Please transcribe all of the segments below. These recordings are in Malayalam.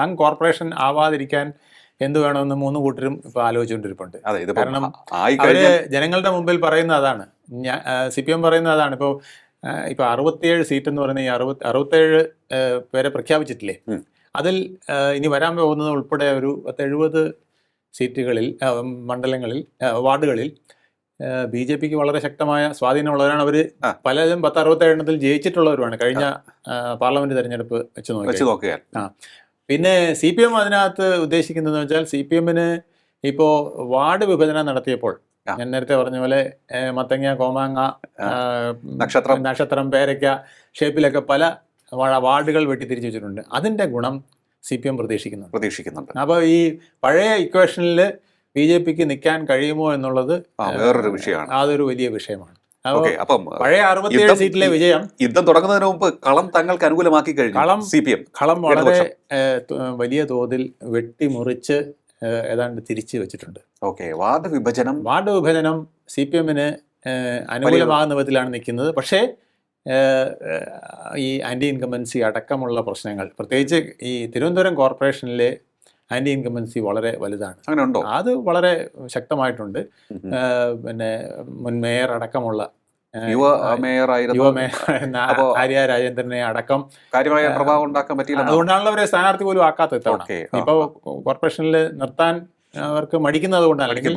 ആങ് കോർപ്പറേഷൻ ആവാതിരിക്കാൻ എന്ത് വേണമെന്ന് മൂന്ന് കൂട്ടരും ഇപ്പൊ ആലോചിച്ചുകൊണ്ടിരിപ്പുണ്ട്. കാരണം അവർ ജനങ്ങളുടെ മുമ്പിൽ പറയുന്ന അതാണ്. സി പി എം പറയുന്ന അതാണ്. ഇപ്പോൾ ഇപ്പൊ അറുപത്തിയേഴ് സീറ്റ് എന്ന് പറയുന്ന ഈ അറുപത്തി അറുപത്തേഴ് പേരെ പ്രഖ്യാപിച്ചിട്ടില്ലേ. അതിൽ ഇനി വരാൻ പോകുന്നത് ഉൾപ്പെടെ ഒരു പത്ത് എഴുപത് സീറ്റുകളിൽ മണ്ഡലങ്ങളിൽ വാർഡുകളിൽ ബി ജെ പിക്ക് വളരെ ശക്തമായ സ്വാധീനമുള്ളവരാണ് അവർ പലതും പലരും പത്ത് അറുപത്തേഴെണ്ണത്തിൽ ജയിച്ചിട്ടുള്ളവരുമാണ്. കഴിഞ്ഞ പാർലമെന്റ് തെരഞ്ഞെടുപ്പ് വെച്ച് നോക്കി നോക്കിയാൽ. പിന്നെ സി പി എം അതിനകത്ത് ഉദ്ദേശിക്കുന്നതെന്ന് വെച്ചാൽ സി പി എമ്മിന് ഇപ്പോൾ വാർഡ് വിഭജനം നടത്തിയപ്പോൾ ഞാൻ നേരത്തെ പറഞ്ഞ പോലെ മത്തങ്ങ കോമാങ്ങ നക്ഷത്രം. നക്ഷത്രം പേരയ്ക്ക ഷേപ്പിലൊക്കെ പല വാർഡുകൾ വെട്ടിത്തിരിച്ചു വെച്ചിട്ടുണ്ട്. അതിന്റെ ഗുണം സി പി എം പ്രതീക്ഷിക്കുന്നുണ്ട്. പ്രതീക്ഷിക്കുന്നുണ്ട്. അപ്പോൾ ഈ പഴയ ഇക്വേഷനിൽ ബി ജെ പിക്ക് നിൽക്കാൻ കഴിയുമോ എന്നുള്ളത് വേറൊരു വിഷയമാണ്. അതൊരു വലിയ വിഷയമാണ്. അപ്പം പഴയ അറുപത്തിയേഴ് സീറ്റിലെ വിജയം. യുദ്ധം തുടങ്ങുന്നതിന് മുമ്പ് കളം തങ്ങൾക്ക് അനുകൂലമാക്കി കഴിഞ്ഞു. കളം- സി പി എം കളം വളരെ വലിയ തോതിൽ വെട്ടിമുറിച്ച് ഏതാണ്ട് തിരിച്ചു വെച്ചിട്ടുണ്ട്. ഓക്കെ വാർഡ് വിഭജനം. വാർഡ് വിഭജനം സി പി എമ്മിന് അനുകൂലമാകുന്ന വിധത്തിലാണ് നിൽക്കുന്നത്. പക്ഷേ ഈ ആന്റി ഇൻകമ്പൻസി അടക്കമുള്ള പ്രശ്നങ്ങൾ പ്രത്യേകിച്ച് ഈ തിരുവനന്തപുരം കോർപ്പറേഷനിലെ ആന്റി ഇൻകമ്പൻസി വളരെ വലുതാണ്. അങ്ങനെ ഉണ്ടോ അത് വളരെ ശക്തമായിട്ടുണ്ട്. പിന്നെ മുൻ മേയർ അടക്കമുള്ള യുവ ആര്യ രാജേന്ദ്രനെ അടക്കം കാര്യമായ പ്രഭാവം ഉണ്ടാക്കാൻ പറ്റില്ല അതുകൊണ്ടാണല്ലോ അവരെ സ്ഥാനാർത്ഥി പോലും ആക്കാത്ത ഇത്തവണ. ഓക്കെ ഇപ്പൊ കോർപ്പറേഷനിൽ നിർത്താൻ അവർക്ക് മടിക്കുന്നത് കൊണ്ടാണ് അല്ലെങ്കിൽ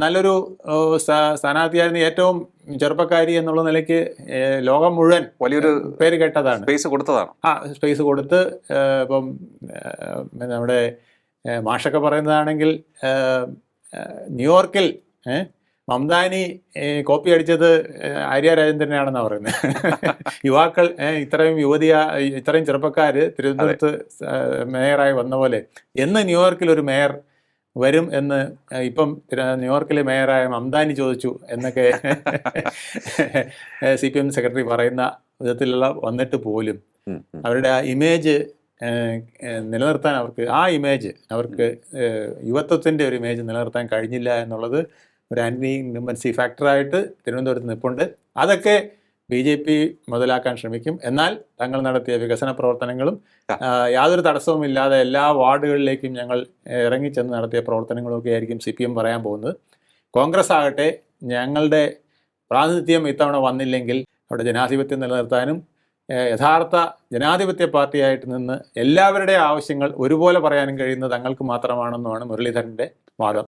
നല്ലൊരു സ്ഥാനാർത്ഥിയായിരുന്നു സ്ഥാ- സ്ഥാനാർത്ഥിയായിരുന്ന ഏറ്റവും ചെറുപ്പക്കാരി എന്നുള്ള നിലയ്ക്ക് ലോകം മുഴുവൻ വലിയൊരു പേര് കേട്ടതാണ്. സ്പേസ് കൊടുത്തതാണ്. ആ സ്പേസ് കൊടുത്ത് ഇപ്പം നമ്മുടെ മാഷൊക്കെ പറയുന്നതാണെങ്കിൽ ന്യൂയോർക്കിൽ മംദാനി കോപ്പി അടിച്ചത് ആര്യ രാജേന്ദ്രനാണെന്നാണ് പറയുന്നത് യുവാക്കൾ ഇത്രയും യുവതിയ ഇത്രയും ചെറുപ്പക്കാർ തിരുവനന്തപുരത്ത് മേയറായി വന്ന പോലെ എന്ന് ന്യൂയോർക്കിൽ ഒരു മേയർ വരും എന്ന് ഇപ്പം ന്യൂയോർക്കിലെ മേയറായ മംദാനി ചോദിച്ചു എന്നൊക്കെ സി പി എം സെക്രട്ടറി പറയുന്ന വിധത്തിലുള്ള വന്നിട്ട് പോലും. അവരുടെ ആ ഇമേജ് നിലനിർത്താൻ അവർക്ക് ആ ഇമേജ് അവർക്ക് യുവത്വത്തിന്റെ യുവത്വത്തിന്റെ ഒരു ഇമേജ് നിലനിർത്താൻ കഴിഞ്ഞില്ല എന്നുള്ളത് ഒരു ആന്റി ഇൻകമ്പൻസി ഫാക്ടറായിട്ട് തിരുവനന്തപുരത്ത് നിൽപ്പുണ്ട് അതൊക്കെ ബി ജെ പി മുതലാക്കാൻ ശ്രമിക്കും. എന്നാൽ തങ്ങൾ നടത്തിയ വികസന പ്രവർത്തനങ്ങളും യാതൊരു തടസ്സവും ഇല്ലാതെ എല്ലാ വാർഡുകളിലേക്കും ഞങ്ങൾ ഇറങ്ങിച്ചെന്ന് നടത്തിയ പ്രവർത്തനങ്ങളൊക്കെ ആയിരിക്കും സി പി എം പറയാൻ പോകുന്നത്. കോൺഗ്രസ് ആകട്ടെ ഞങ്ങളുടെ പ്രാതിനിധ്യം ഇത്തവണ വന്നില്ലെങ്കിൽ അവിടെ ജനാധിപത്യം നിലനിർത്താനും യഥാർത്ഥ ജനാധിപത്യ പാർട്ടിയായിട്ട് നിന്ന് എല്ലാവരുടെയും ആവശ്യങ്ങൾ ഒരുപോലെ പറയാനും കഴിയുന്നത് തങ്ങൾക്ക് മാത്രമാണെന്നുമാണ് മുരളീധരന്റെ വാദം.